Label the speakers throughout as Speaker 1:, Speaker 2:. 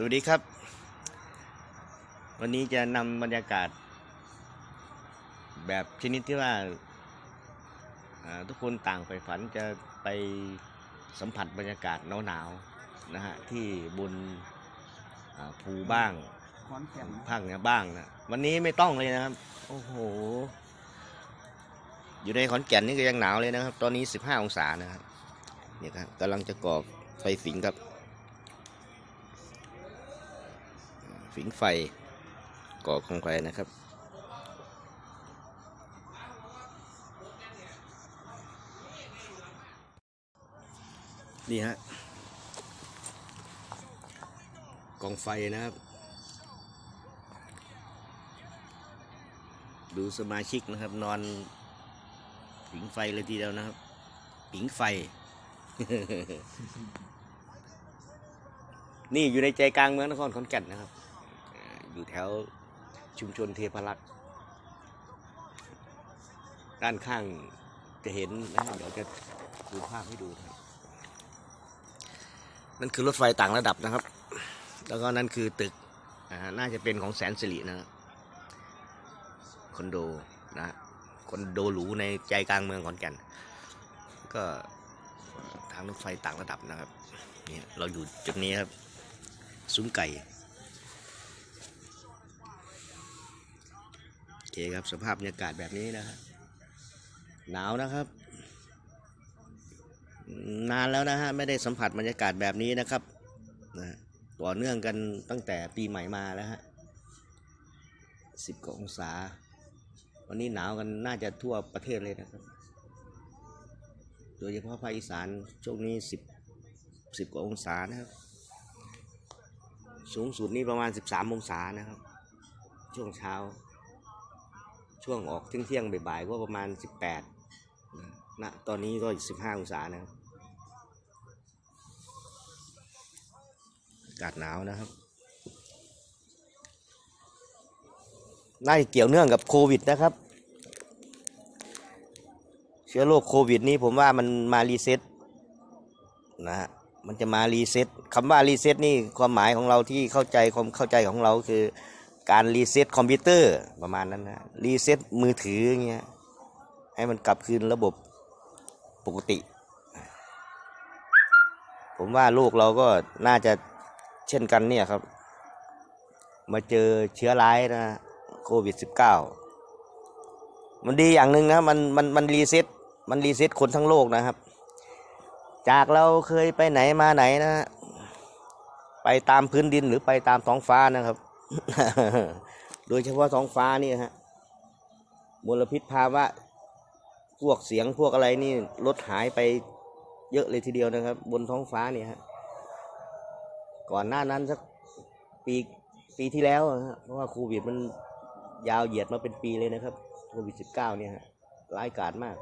Speaker 1: สวัสดีครับ วันนี้จะนำบรรยากาศ แบบชนิดที่ว่าอ่าทุกคนต่างไปฝันจะไปสัมผัสบรรยากาศหนาวๆนะฮะ ที่บนอ่าภูบ้าง
Speaker 2: ขอนแก่น
Speaker 1: ภาคเหนือบ้างนะวันนี้ไม่ต้องเลยนะครับ โอ้โห อยู่ในขอนแก่นนี่ก็ยังหนาวเลยนะครับ ตอนนี้ 15 องศานะครับเนี่ยครับกำลังจะก่อไฟฝิงครับ ฝิงไฟก่อของไฟนะครับ นี่ฮะกองไฟนะครับ ดูสมาชิกนะครับ นอนผิงไฟเลยทีเดียวนะครับผิงไฟ นี่อยู่ในใจกลางเมืองนครขอนแก่นนะครับ อยู่แถวชุมชนเทพรักษ์ด้านข้างจะเห็นนะเดี๋ยวจะดูภาพให้ดูนะครับนั่นคือรถไฟต่างระดับนะครับ แล้วก็นั่นคือตึกน่าจะเป็นของแสนสิรินะคอนโดนะฮะคอนโดหรูในใจกลางเมืองขอนแก่น ก็ทางรถไฟต่างระดับนะครับเนี่ยเราอยู่จุดนี้ครับ ซุ้มไก่ เคครับสภาพบรรยากาศแบบนี้นะฮะหนาวนะครับ นานแล้วนะฮะไม่ได้สัมผัสบรรยากาศแบบนี้นะครับนะฮะต่อเนื่องกันตั้งแต่ปีใหม่มาแล้วฮะสิบกว่าองศา วันนี้หนาวกันน่าจะทั่วประเทศเลยนะครับ โดยเฉพาะภาคอีสานช่วงนี้สิบสิบกว่าองศานะครับสูงสุดนี่ประมาณสิบสามองศานะครับ ช่วงเช้า ช่วงออกเที่ยงเที่ยงๆบ่ายๆก็ประมาณสิบแปดนะตอนนี้ก็สิบห้าองศานะครับอากาศหนาวนะครับน่าจะเกี่ยวเนื่องกับโควิดนะครับ เชื้อโรคโควิดนี้ผมว่ามันมารีเซ็ตนะฮะมันจะมารีเซ็ตคำว่ารีเซ็ตนี่ความหมายของเราที่เข้าใจความเข้าใจของเราคือ การรีเซ็ตคอมพิวเตอร์ประมาณนั้นนะรีเซ็ตมือถืออย่างเงี้ยให้มันกลับคืนระบบปกติ ผมว่าโลกเราก็น่าจะเช่นกันเนี่ยครับ มาเจอเชื้อร้ายนะโควิด -19 มันดีอย่างหนึ่งนะมันมันมันรีเซ็ตมันรีเซ็ตคนทั้งโลกนะครับ จากเราเคยไปไหนมาไหนนะ ไปตามพื้นดินหรือไปตามท้องฟ้านะครับ โดยเฉพาะท้องฟ้านี่ฮะมลพิษภาวะพวกเสียงพวกอะไรนี่ลดหายไปเยอะเลยทีเดียวนะครับ บนท้องฟ้าเนี่ยฮะก่อนหน้านั้นสักปีปีที่แล้วอะฮะเพราะว่าโควิดมันยาวเหยียดมาเป็นปีเลยนะครับโควิดสิบเก้าเนี่ยฮะร้ายกาจมาก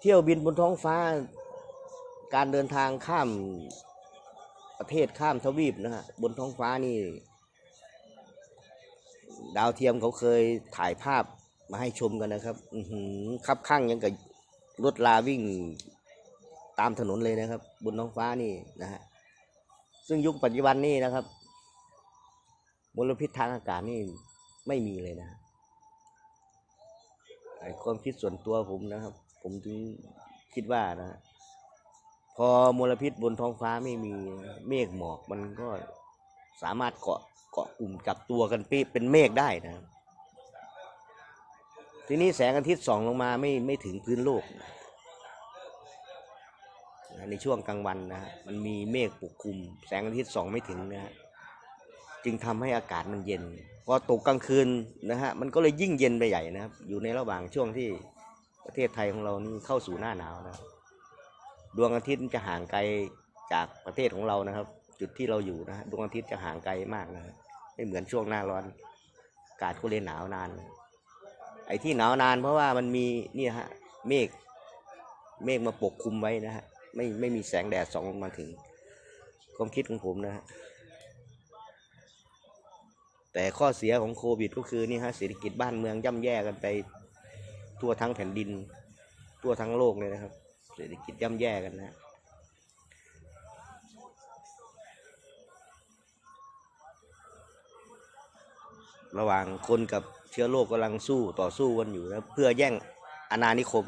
Speaker 1: เที่ยวบินบนท้องฟ้า การเดินทางข้าม ประเทศข้ามทวีปนะฮะบนท้องฟ้านี่ ดาวเทียมเขาเคยถ่ายภาพมาให้ชมกันนะครับ อืคับข้างยังกับรถลาวิ่งตามถนนเลยนะครับ บนท้องฟ้านี่นะฮะซึ่งยุคปัจจุบันนี่นะครับมลพิษทางอากาศนี่ไม่มีเลยนะฮะความคิดส่วนตัวผมนะครับ ผมถึงคิดว่านะฮะ พอมลพิษบนท้องฟ้าไม่มีเมฆหมอกมันก็สามารถเกาะเกาะกลุ่มจับตัวกันปีเป็นเมฆได้นะ ทีนี้แสงอาทิตย์ส่องลงมาไม่ไม่ถึงพื้นโลกนะในช่วงกลางวันนะมันมีเมฆปกคลุม แสงอาทิตย์ส่องไม่ถึงนะจึงทำให้อากาศมันเย็นพอตกกลางคืนนะฮะมันก็เลยยิ่งเย็นไปใหญ่นะครับ อยู่ในระหว่างช่วงที่ประเทศไทยของเรานี่เข้าสู่หน้าหนาวนะครับ ดวงอาทิตย์จะห่างไกลจากประเทศของเรานะครับ จุดที่เราอยู่นะดวงอาทิตย์จะห่างไกลมากนะไม่เหมือนช่วงหน้าร้อนอากาศก็เลยหนาวนาน ไอ้ที่หนาวนานเพราะว่ามันมีเนี่ยฮะเมฆเมฆมาปกคลุมไว้นะฮะไม่ไม่มีแสงแดดส่องลงมาถึง ความคิดของผมนะฮะแต่ข้อเสียของโควิดก็คือนี่ฮะเศรษฐกิจบ้านเมืองย่ำแย่กันไปทั่วทั้งแผ่นดิน ทั่วทั้งโลกเลยนะครับ เศรษฐกิจย่ำแย่กันนะระหว่างคนกับเชื้อโรคกำลังสู้ต่อสู้กันอยู่นะเพื่อแย่งอาณานิคม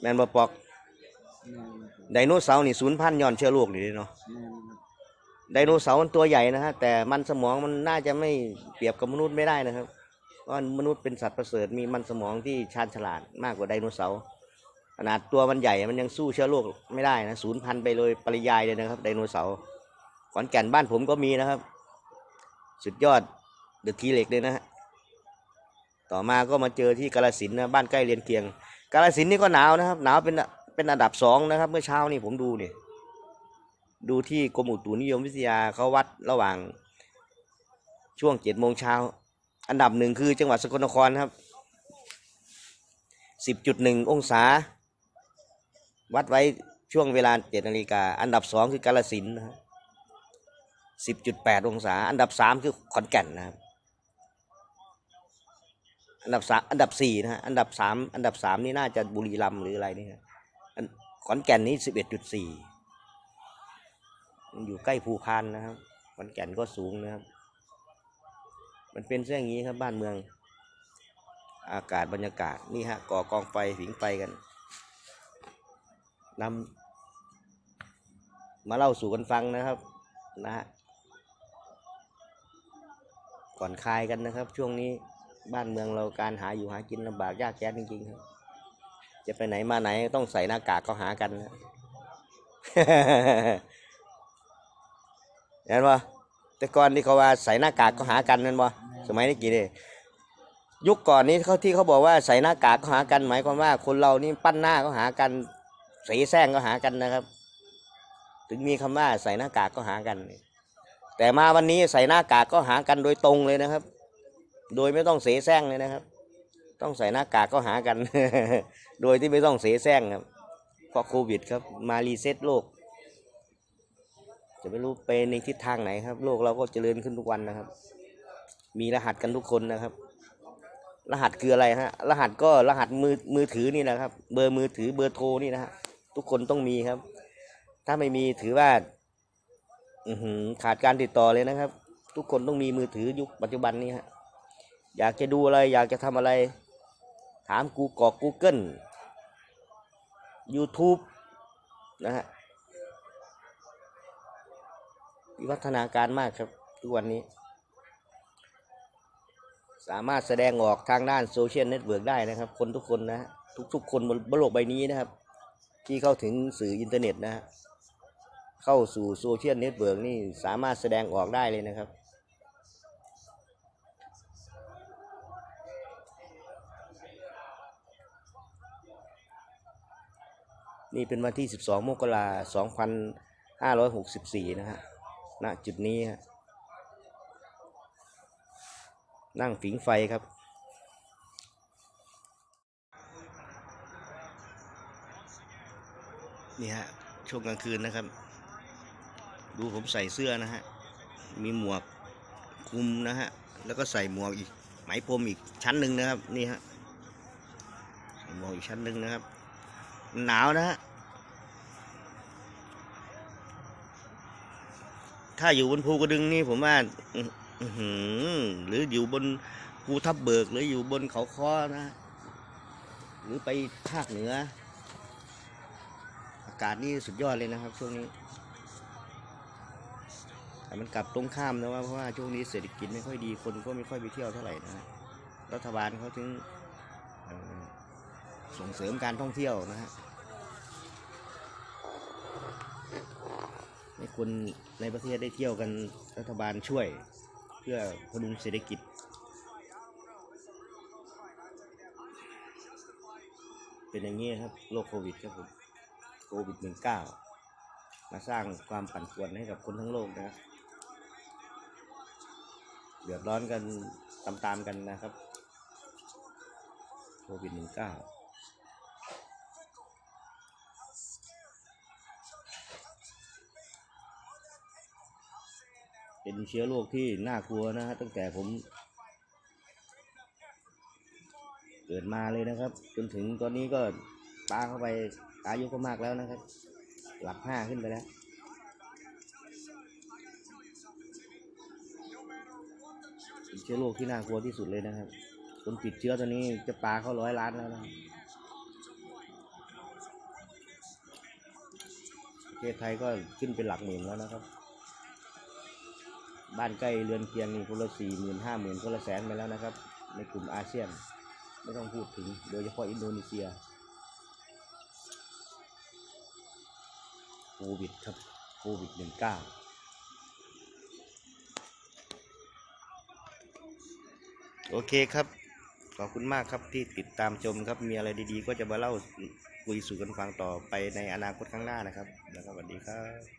Speaker 1: แมนบปอกไดโนเสาร์นี่ศูนย์พันย้อนเชื้อโรคนี่เนาะไดโนเสาร์มันตัวใหญ่นะฮะแต่มันสมองมันน่าจะไม่เปรียบกับมนุษย์ไม่ได้นะครับ เพรามนุษย์เป็นสัตว์ประเสริฐมีมันสมองที่ชาญฉลาดมากกว่าไดโนเสาร์ขนาดตัวมันใหญ่มันยังสู้เชื้อโรคไม่ได้นะศูนย์พันธุ์ไปเลยปริยายเลยนะครับไดโนเสาร์ขอนแก่นบ้านผมก็มีนะครับ สุดยอดเดอะทีเล็กเลยนะฮะต่อมาก็มาเจอที่กาลสินนะบ้านใกล้เรียนเคียง กาลสินนี่ก็หนาวนะครับหนาวเป็นเป็นอันดับสองนะครับเมื่อเช้านี่ผมดูเนี่ยดูที่กรมอุตุนิยมวิทยาเขาวัดระหว่างช่วงเจ็ดโมงเช้า อันดับหนึ่งคือจังหวัดสกลนครครับสิบจุดหนึ่งองศา วัดไว้ช่วงเวลาเจ็ดนาฬิกา อันดับสองคือกาลสินนะครับสิบจุดแปดองศา อันดับสามคือขอนแก่นนะครับ อันดับสามอันดับสี่นะฮะ อันดับสามอันดับสามนี่น่าจะบุรีรัมย์หรืออะไรนี่ครับขอนแก่นนี่สิบเอ็ดจุดสี่อยู่ใกล้ภูพานนะครับ ขอนแก่นก็สูงนะครับ มันเป็นเช่นอย่างนี้ครับบ้านเมือง อากาศบรรยากาศนี่ฮะก่อกองไฟผิงไฟกันนำมาเล่าสู่กันฟังนะครับนะฮะก่อนคลายกันนะครับ ช่วงนี้บ้านเมืองเราการหาอยู่หากินลำบากยากแค้นจริงๆครับจะไปไหนมาไหนต้องใส่หน้ากากก็หากันนะเห็นปะ แต่ก่อนที่เขาว่าใส่หน้ากากก็หากันนั่นปะสมัยนี้กี่เดยุคก่อนนี้เขาที่เขาบอกว่าใส่หน้ากากก็หากันหมายความว่า คนเรานี่ปั้นหน้าก็หากันเสีแซงก็หากันนะครับ ถึงมีคำว่าใส่หน้ากากก็หากัน แต่มาวันนี้ใส่หน้ากากก็หากันโดยตรงเลยนะครับ โดยไม่ต้องเสแสร้งเลยนะครับ ต้องใส่หน้ากากก็หากัน โดยที่ไม่ต้องเสแสร้งครับเพราะโควิดครับ มารีเซ็ตโลกจะ ไม่รู้ไปในทิศทางไหนครับ โลกเราก็เจริญขึ้นทุกวันนะครับ มีรหัสกันทุกคนนะครับ รหัสคืออะไรฮะ รหัสก็รหัสมือมือถือนี่นะครับ เบอร์มือถือเบอร์โทรนี่นะฮะทุกคนต้องมีครับ ถ้าไม่มีถือว่าอืขาดการติดต่อเลยนะครับ ทุกคนต้องมีมือถือยุคปัจจุบันนี้ฮะอยากจะดูอะไร อยากจะทำอะไร ถามกูกอก Google YouTube นะฮะ วิวัฒนาการมากครับทุกวันนี้ สามารถแสดงออกทางด้านโซเชียลเน็ตเวิร์กได้นะครับ คนทุกคนนะฮะทุกๆคนบนโลกใบนี้นะครับ ที่เข้าถึงสื่ออินเทอร์เน็ตนะฮะเข้าสู่โซเชียลเน็ตเวิร์กนี่สามารถแสดงออกได้เลยนะครับนี่เป็นวันที่ 12 มกราคม 2564 นะฮะ ณจุดนี้นั่งผิงไฟครับ นี่ฮะช่วงกลางคืนนะครับ ดูผมใส่เสื้อนะฮะ มีหมวกคลุมนะฮะ แล้วก็ใส่หมวกอีกไหมพรมอีกชั้นหนึ่งนะครับ นี่ฮะหมวกอีกชั้นหนึ่งนะครับ หนาวนะฮะ ถ้าอยู่บนภูกระดึงนี่ผมว่าหรืออยู่บนภูทับเบิก หรืออยู่บนเขาค้อนะ หรือไปภาคเหนือ อากาศนี่สุดยอดเลยนะครับ ช่วงนี้แต่มันกลับตรงข้ามนะว่าเพราะว่าช่วงนี้เศรษฐกิจไม่ค่อยดีคนก็ไม่ค่อยไปเที่ยวเท่าไหร่นะฮะรัฐบาลเขาถึงส่งเสริมการท่องเที่ยวนะฮะ ให้คนในประเทศได้เที่ยวกันรัฐบาลช่วย เพื่อพลุงเศรษฐกิจ เป็นอย่างนี้ครับโรคโควิดครับผมโควิด 19 มาสร้างความปั่นป่วนให้กับคนทั้งโลกนะครับเดือดร้อนกันตามๆกันนะครับโควิด 19 เป็นเชื้อโรคที่น่ากลัวนะฮะตั้งแต่ผม เกิดมาเลยนะครับ จนถึงตอนนี้ก็ปาเข้าไปอายุก็มากแล้วนะครับ หลักห้าขึ้นไปแล้วเชื้อโรคที่น่ากลัวที่สุดเลยนะครับ คนติดเชื้อตัวนี้จะปลาเข้าร้อยล้านแล้วนะประเทศไทยก็ขึ้นเป็นหลักหมื่นแล้วนะครับ บ้านใกล้เรือนเคียงนี่คนละสี่หมื่นห้าหมื่นคนละแสนไปแล้วนะครับ ในกลุ่มอาเซียน ไม่ต้องพูดถึงโดยเฉพาะอินโดนีเซียโควิดครับโควิดหนึ่งเก้าโอเคครับ ขอบคุณมากครับที่ติดตามชมครับ มีอะไรดีๆ ก็จะมาเล่าคุยสู่กันฟังต่อไปในอนาคตข้างหน้านะครับ แล้วก็สวัสดีครับ